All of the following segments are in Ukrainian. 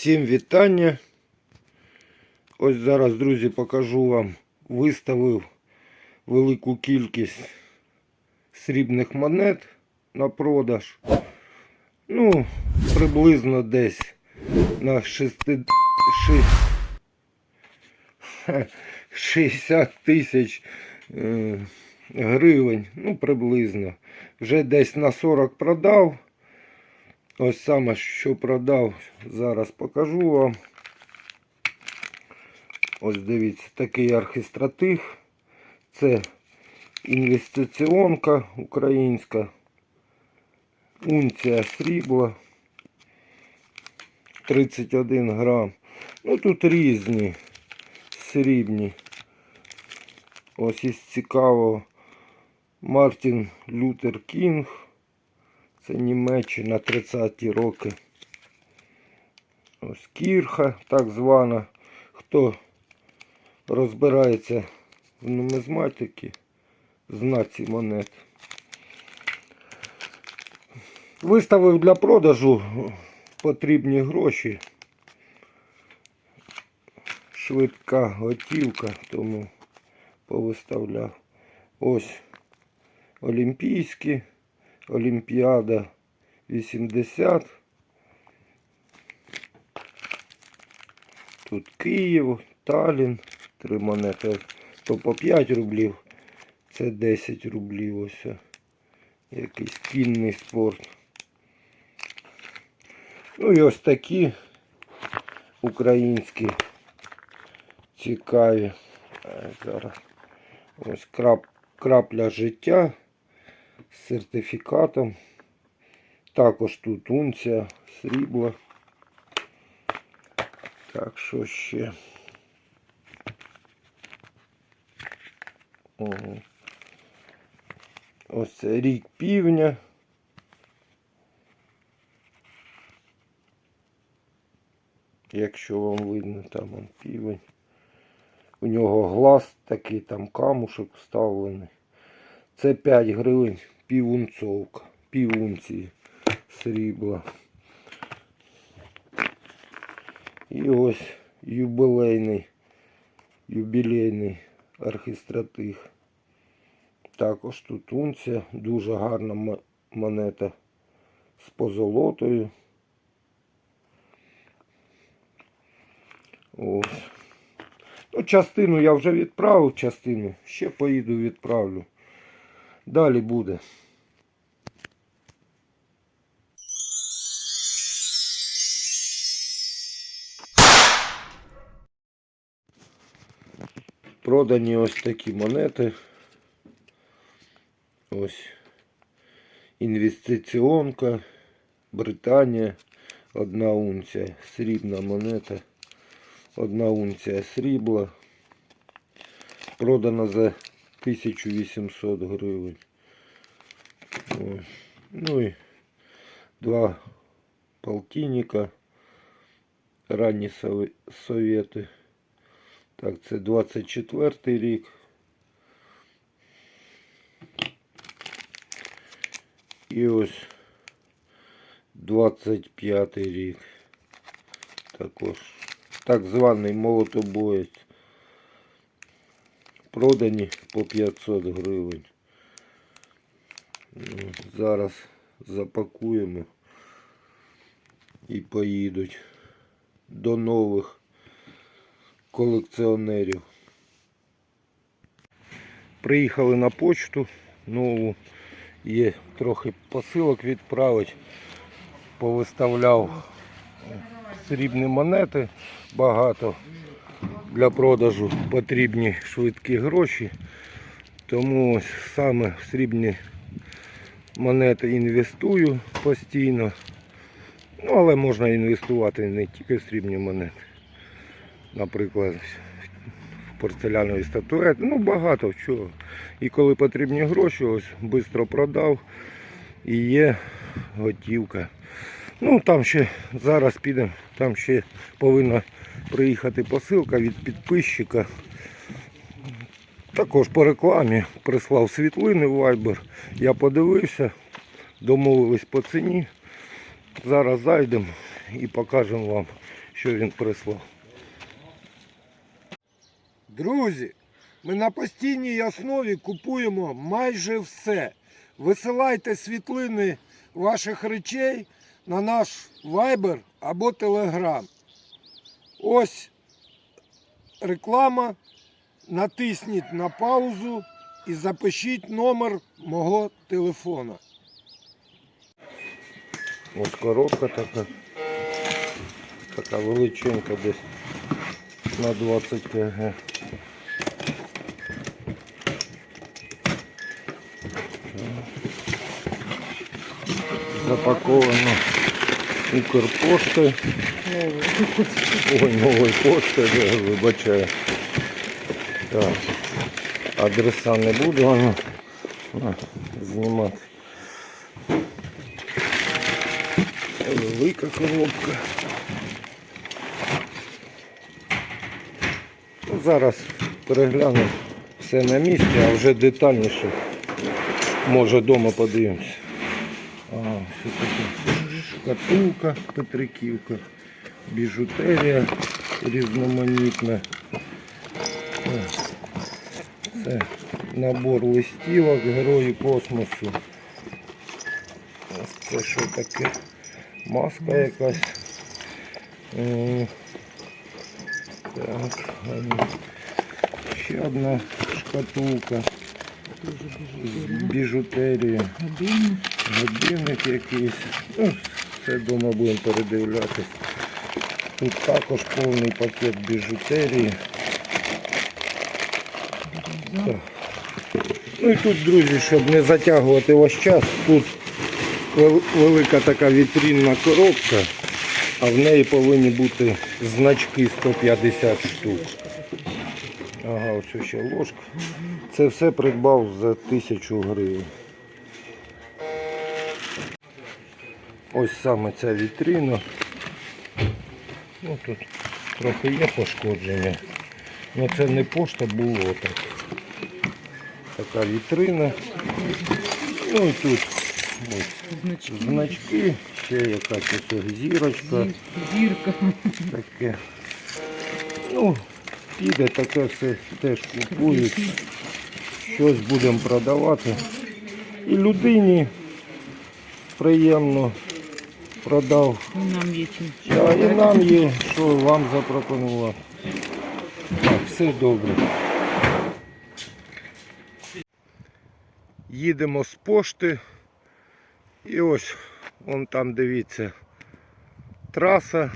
Всім вітання. Ось зараз, друзі, покажу вам. Виставив велику кількість срібних монет на продаж. Ну, приблизно десь на 6... 60 тисяч е, гривень. Ну, приблизно. Вже десь на 40 продав. Ось саме, що продав, зараз покажу вам. Ось дивіться, такий архістратиг. Це інвестиціонка українська. Унція срібла. 31 грам. Ну тут різні срібні. Ось із цікавого. Мартін Лютер Кінг. Це Німеччина 30-ті роки. Ось кірха, так звана. Хто розбирається в нумизматиці, знаці монет. Виставив для продажу потрібні гроші. Швидка готівка, тому повиставляв. Ось олімпійські. Олімпіада 80. Тут Київ, Талін, три монети. То по 5 рублів. Це 10 рублів ось. Якийсь кінний спорт. Ну і ось такі українські цікаві. Е, Зараз ось крап, крапля життя з сертифікатом. Також тут унція, срібла. Так, що ще? Ого. Ось це рік півня. Якщо вам видно, там он півень. У нього глаз такий, там камушок вставлений. Це 5 гривень півунцовка, півунції срібла. І ось юбилейний, юбілейний архістратиг. Також тут унція, дуже гарна монета з позолотою. Ось. Ну, частину я вже відправив, частину ще поїду відправлю. Далі буде. Продані ось такі монети. Ось інвестиціонка, Британія, одна унція, срібна монета, одна унція срібла. Продана за 1800 гривень. Ну і два полтинника. Ранні совєти. Так, це 24 рік. І ось 25 рік. Також так званий молотобоєць. Продані по 500 гривень. Ну, Зараз запакуємо і поїдуть до нових колекціонерів. Приїхали на почту нову. Є трохи посилок відправити. Повиставляв срібні монети багато для продажу потрібні швидкі гроші. Тому саме в срібні монети інвестую постійно. Ну, але можна інвестувати не тільки в срібні монети. Наприклад, в порцелянові статуети. Ну, багато чого. І коли потрібні гроші, ось швидко продав і є готівка. Ну, там ще зараз підемо, там ще повинна приїхати посилка від підписчика. Також по рекламі прислав світлини в Viber. Я подивився, домовились по ціні. Зараз зайдемо і покажемо вам, що він прислав. Друзі, ми на постійній основі купуємо майже все. Висилайте світлини ваших речей на наш Viber або Telegram. Ось реклама. Натисніть на паузу і запишіть номер мого телефона. Ось коробка така. Така величенька десь на 20 кг. Запаковано Укрпоштою. Ой, новою поштою, да, вибачаю. Так. Адреса не буду воно знімати. Велика коробка. Ну, зараз переглянемо все на місці, а вже детальніше. Може вдома подивимося. А, все таке шкатулка, Петриківка, біжутерія різноманітна. Це набор листівок, герої космосу. Ось це що таке? Маска якась. Так, ще одна шкатулка з біжутерії. Годинник. Годинник якийсь. Все вдома будемо передивлятись. Тут також повний пакет біжутерії. Ну і тут, друзі, щоб не затягувати ваш час, тут велика така вітринна коробка, а в неї повинні бути значки 150 штук. Ага, ось ще ложка. Це все придбав за 1000 гривень. Ось саме ця вітрина. Ну тут трохи є пошкодження. Ну це не пошта було так. Така вітрина. Ну і тут ось Значки. значки, ще якась ось зірочка. Зірка. Таке. Ну, піде таке все теж купують. Щось будемо продавати. І людині приємно продав. Ну, Нам є чим. Да, і нам є, що вам запропонувати. Так, все добре. Їдемо з пошти. І ось, вон там дивіться, траса.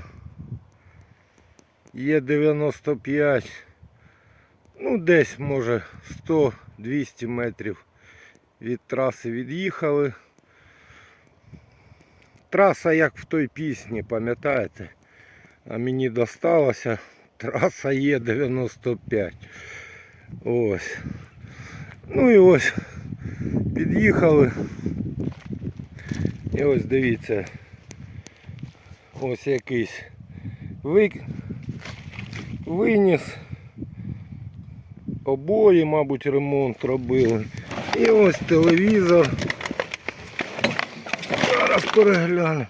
Є 95. Ну, десь може 100-200 метрів від траси від'їхали. Траса як в той пісні, пам'ятаєте? А мені досталося траса є 95. Ось. Ну і ось під'їхали. І ось дивіться. Ось якийсь вик... виніс. Обої, мабуть, ремонт робили. І ось телевізор. Перегляну.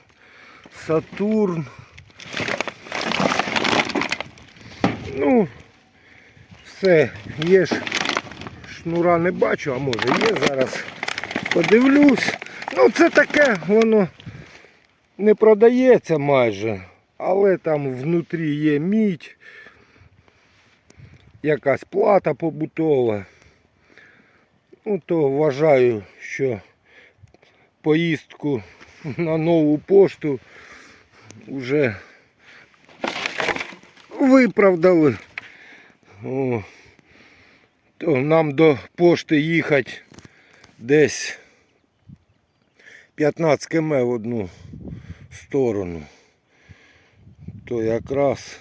Сатурн. Ну, все, є ж шнура не бачу, а може є зараз. Подивлюсь. Ну це таке, воно не продається майже, але там внутрі є мідь, якась плата побутова. Ну то вважаю, що поїздку на нову пошту вже виправдали. О, то нам до пошти їхати десь 15 км в одну сторону. То якраз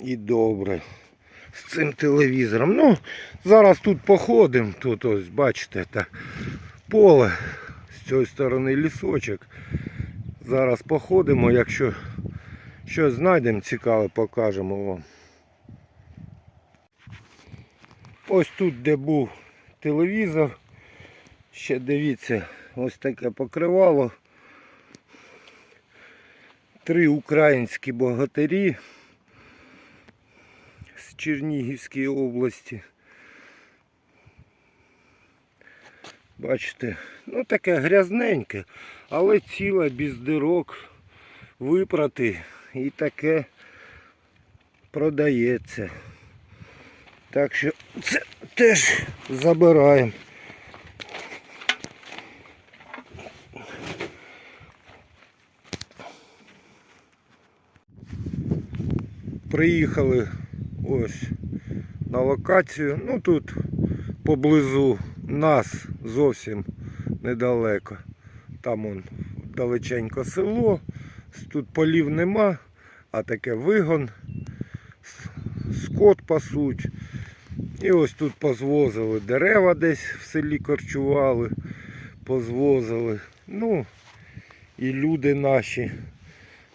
і добре з цим телевізором. Ну, зараз тут походимо, тут ось бачите, та поле, цієї сторони лісочок. Зараз походимо, якщо щось знайдемо цікаве, покажемо вам. Ось тут, де був телевізор, ще дивіться, ось таке покривало. три українські богатирі з Чернігівської області. Бачите, ну таке грязненьке, але ціле без дирок випрати і таке продається. Так що це теж забираємо. Приїхали ось на локацію. Ну тут поблизу нас зовсім недалеко. Там он далеченько село. Тут полів нема, а таке вигон. Скот пасуть. І ось тут позвозили дерева десь в селі корчували, позвозили. Ну і люди наші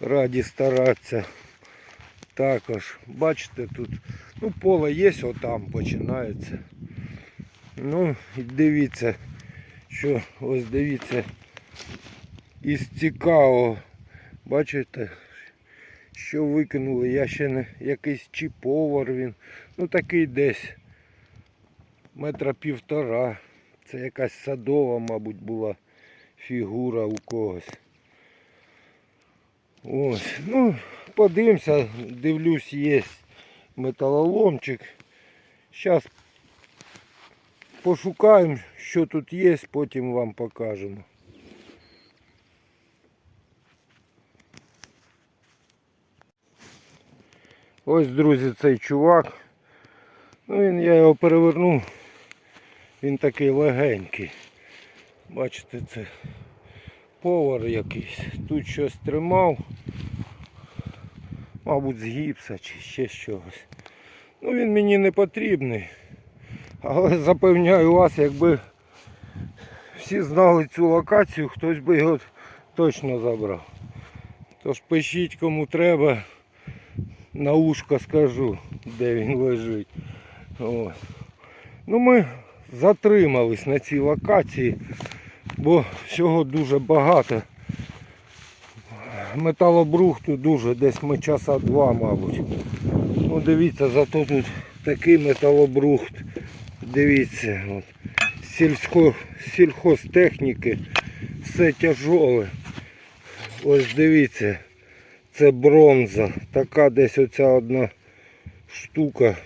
раді старатися. Також, бачите, тут ну, поле є, отам починається. Ну, дивіться, що ось дивіться, із цікавого, бачите, що викинули, я ще не якийсь чи повар він, ну такий десь метра півтора. Це якась садова, мабуть, була фігура у когось. Ось, ну, подивимося, дивлюсь, є металоломчик. Зараз пошукаємо, що тут є, потім вам покажемо. Ось, друзі, цей чувак. Ну, він, я його перевернув. Він такий легенький. Бачите, це повар якийсь. Тут щось тримав. Мабуть, з гіпса чи ще чогось. Ну він мені не потрібний. Але запевняю вас, якби всі знали цю локацію, хтось би його точно забрав. Тож пишіть кому треба. На ушко скажу, де він лежить. Ось. Ну ми затримались на цій локації, бо всього дуже багато. Металобрухту дуже, десь ми часа два, мабуть. Ну дивіться, зато тут такий металобрухт. Дивіться, от. Сільсько, сільхозтехніки, все тяжоле. Ось дивіться, це бронза. Така десь оця одна штука.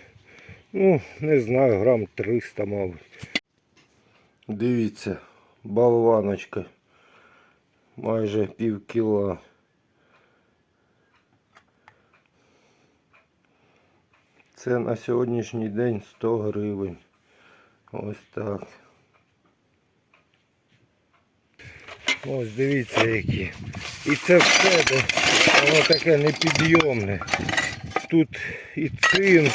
Ну, не знаю, грам 300, мабуть. Дивіться, болваночка. Майже пів кіла. Це на сьогоднішній день 100 гривень. Ось так. Ось дивіться які. І це все, воно таке непідйомне. Тут і цинк.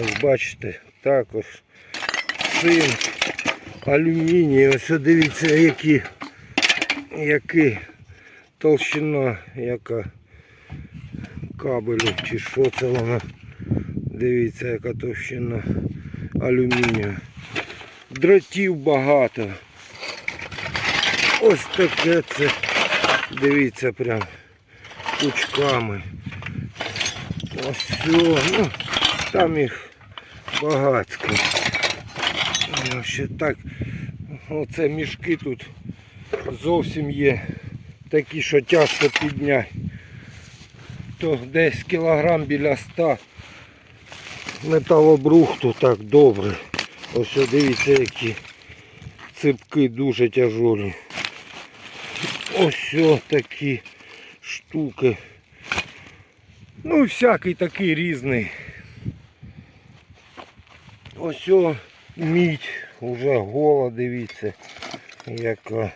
Ось бачите, також цинк, алюміній. Ось дивіться, які, які толщина, яка кабелю, чи що це воно. Дивіться, яка товщина алюмінію. Дротів багато. Ось таке це. Дивіться прям пучками. Ось все. Ну, там їх багатько. Ще так. Оце мішки тут зовсім є такі, що тяжко підняти. То десь кілограм біля 100 металобрухту так добре. Ось дивіться які ципки дуже тяжолі. Ось такі штуки. Ну, всякий такий різний. Ось мідь, уже гола, дивіться, яка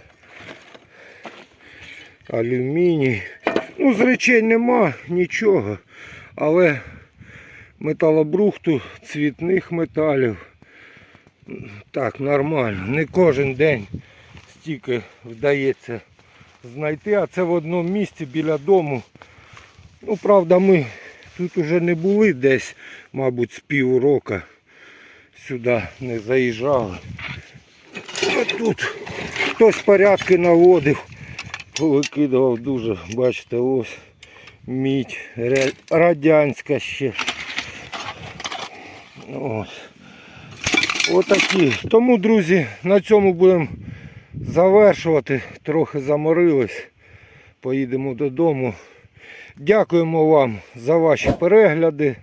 алюміній. Ну, з речей нема нічого, але металобрухту, цвітних металів. Так, нормально. Не кожен день стільки вдається знайти, а це в одному місці біля дому. Ну, правда, ми тут уже не були десь, мабуть, з пів року сюди не заїжджали. А тут хтось порядки наводив, повикидував дуже, бачите, ось мідь радянська ще. Ось. Отакі. Тому, друзі, на цьому будемо завершувати. Трохи заморились. Поїдемо додому. Дякуємо вам за ваші перегляди,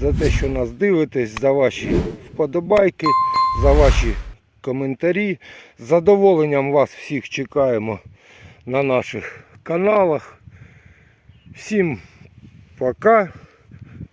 за те, що нас дивитесь, за ваші вподобайки, за ваші коментарі. З задоволенням вас всіх чекаємо на наших каналах. Всім пока